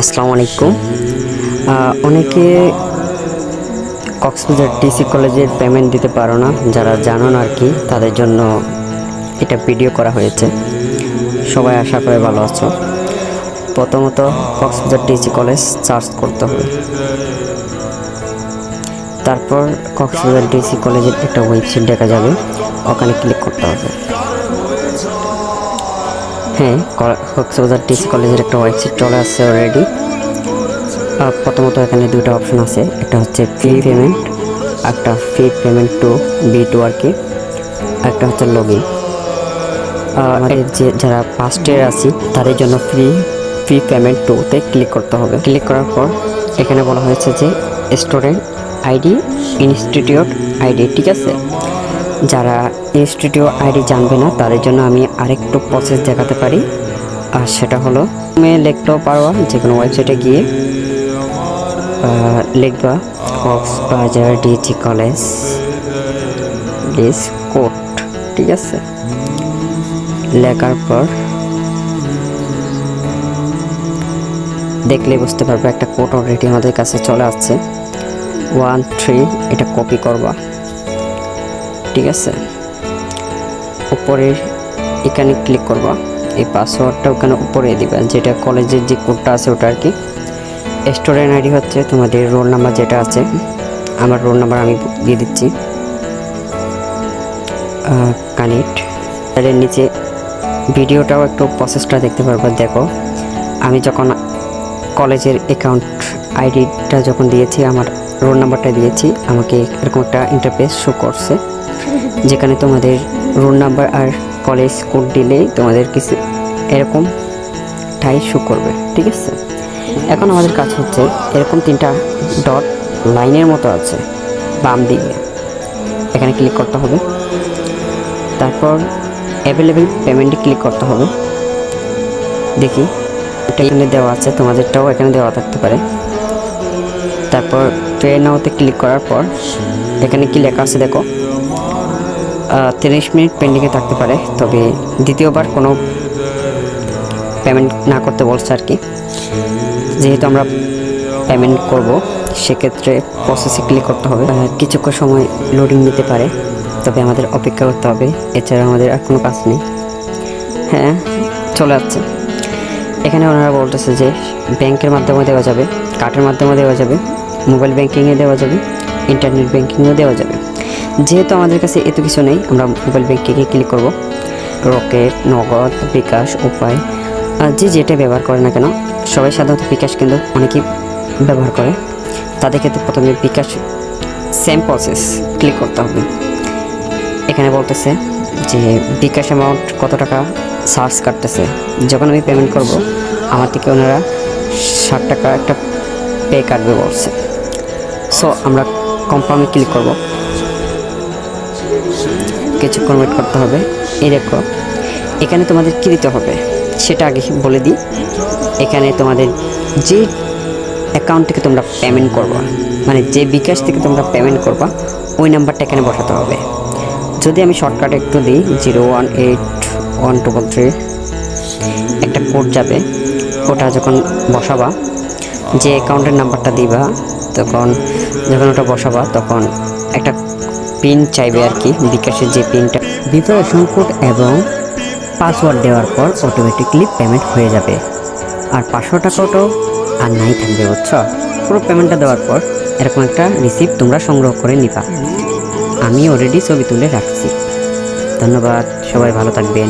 আসসালামু আলাইকুম। অনেকে কক্সবাজার টিসি কলেজের পেমেন্ট দিতে পারো না, যারা জানো না আর কি, তাদের জন্য এটা ভিডিও করা হয়েছে। সবাই আশা করে ভালো আছো। প্রথমত কক্সবাজার টিসি কলেজ চার্জ করতে হবে। তারপর কক্সবাজার ডিসি কলেজের একটা ওয়েবসাইট দেখা যাবে, ওখানে ক্লিক করতে হবে। হ্যাঁ কক্সবাজার ডিসি কলেজের একটা ওয়েবসাইট চলে আসছে অলরেডি প্রথমত এখানে দুটো অপশন আছে, একটা হচ্ছে ফ্রি পেমেন্ট একটা free payment two B two আর কি, একটা হচ্ছে লগ ইন আমাদের যে যারা ফার্স্ট ইয়ার আছি, তাদের জন্য ফ্রি ফ্রি পেমেন্ট টুতে ক্লিক করতে হবে। ক্লিক করার পর এখানে বলা হয়েছে যে স্টুডেন্ট আইডি ইনস্টিটিউট আইডি ঠিক আছে? যারা ইনস্টিটিউট আইডি জানবে না, তাদের জন্য আমি আরেকটু প্রসেস দেখাতে পারি। আর সেটা হলো, তুমি লিখতেও পারবা যে কোনো ওয়েবসাইটে গিয়ে লিখবা, কক্সবাজার ডিজি কলেজ ডিস ঠিক আছে? লেখার পর দেখলে বুঝতে পারবে একটা কোড অলরেডি আমাদের কাছে চলে আসছে। ওয়ান থ্রি এটা কপি করবা। ঠিক আছে। উপরে এখানে ক্লিক করবা। এই পাসওয়ার্ডটা ওখানে উপরে দিবা। যেটা কলেজের যে কোডটা আছে ওটা আর কি। স্টুডেন্ট আইডি হচ্ছে তোমাদের রোল নাম্বার যেটা আছে। আমার রোল নাম্বার আমি দিয়ে দিচ্ছি। কানেক্ট এর নিচে ভিডিওটাও একটু প্রসেসটা দেখতে পারবে। দেখো, আমি যখন কলেজের অ্যাকাউন্ট আইডিটা যখন দিয়েছি, আমার রোল নাম্বারটা দিয়েছি, আমাকে এরকম একটা ইন্টারফেস শো করছে, যেখানে তোমাদের রোল নাম্বার আর কলেজ কোড দিলেই তোমাদের কিছু এরকম টাই শো করবে, ঠিক আছে? এখন আমাদের কাজ হচ্ছে এরকম তিনটা ডট লাইনের মতো আছে, বাম দিকে। এখানে ক্লিক করতে হবে। তারপর অ্যাভেলেবেল পেমেন্টে ক্লিক করতে হবে। দেখি। এখানে দেওয়া আছে, তোমাদেরটাও এখানে দেওয়া থাকতে পারে। তারপর পে নাওতে ক্লিক করার পর, এখানে কি লেখা আছে দেখো? তিরিশ মিনিট পেন্ডিংয়ে থাকতে পারে, তবে দ্বিতীয়বার কোনো পেমেন্ট না করতে বলছে আর কি। যেহেতু আমরা পেমেন্ট করব, সেক্ষেত্রে প্রসেসে ক্লিক করতে হবে। কিছুক্ষণ সময় লোডিং নিতে পারে, তবে আমাদের অপেক্ষা করতে হবে। এছাড়া আমাদের আর কোনো কাজ নেই। হ্যাঁ চলে যাচ্ছে এখানে ওনারা বলতেছে যে ব্যাংকের মাধ্যমে দেওয়া যাবে, কার্ডের মাধ্যমে দেওয়া যাবে, মোবাইল ব্যাংকিংয়ে দেওয়া যাবে, ইন্টারনেট ব্যাংকিংয়েও দেওয়া যাবে। যেহেতু আমাদের কাছে এত কিছু নেই, আমরা মোবাইল ব্যাংকিংয়ে ক্লিক করব। রকেট, নগদ, বিকাশ, উপায় আর যে যেটা ব্যবহার করে না কেন, সবাই সাধারণত বিকাশ কিন্তু অনেকেই ব্যবহার করে। তাদের ক্ষেত্রে প্রথমে বিকাশ সেম প্রসেস ক্লিক করতে হবে। এখানে বলতেছে যে বিকাশ অ্যামাউন্ট কত টাকা সার্চ কাটতেছে, যখন আমি পেমেন্ট করব, আমার থেকে ওনারা ষাট টাকা একটা পে কাটবে বলছে। সো আমরা কনফার্মে ক্লিক করব। কিছুক্ষণ ওয়েট করতে হবে। এই দেখো, এখানে তোমাদের কী দিতে হবে, সেটা আগে বলে দিই। এখানে তোমাদের যে অ্যাকাউন্ট থেকে তোমরা পেমেন্ট করবা মানে যে বিকাশ থেকে তোমরা পেমেন্ট করবা, ওই নাম্বারটা এখানে বসাতে হবে। যদি আমি শর্টকাট একটু দিই zero one eight one double three একটা কোড যাবে। ওটা যখন বসাবা, যে অ্যাকাউন্টের নাম্বারটা দিবা, তখন যখন ওটা বসাবা, তখন একটা পিন চাইবে আর কি, বিকাশের যে পিনটা ভিতরে কোড এবং পাসওয়ার্ড দেওয়ার পর অটোমেটিকলি পেমেন্ট হয়ে যাবে। আর পাঁচশো টাকাটাও আর নাই থাকবে, বুঝছ? পুরো পেমেন্টটা দেওয়ার পর এরকম একটা রিসিপ্ট তোমরা সংগ্রহ করে নিবা। আমি অলরেডি ছবি তুলে রাখছি। ধন্যবাদ সবাই ভালো থাকবেন।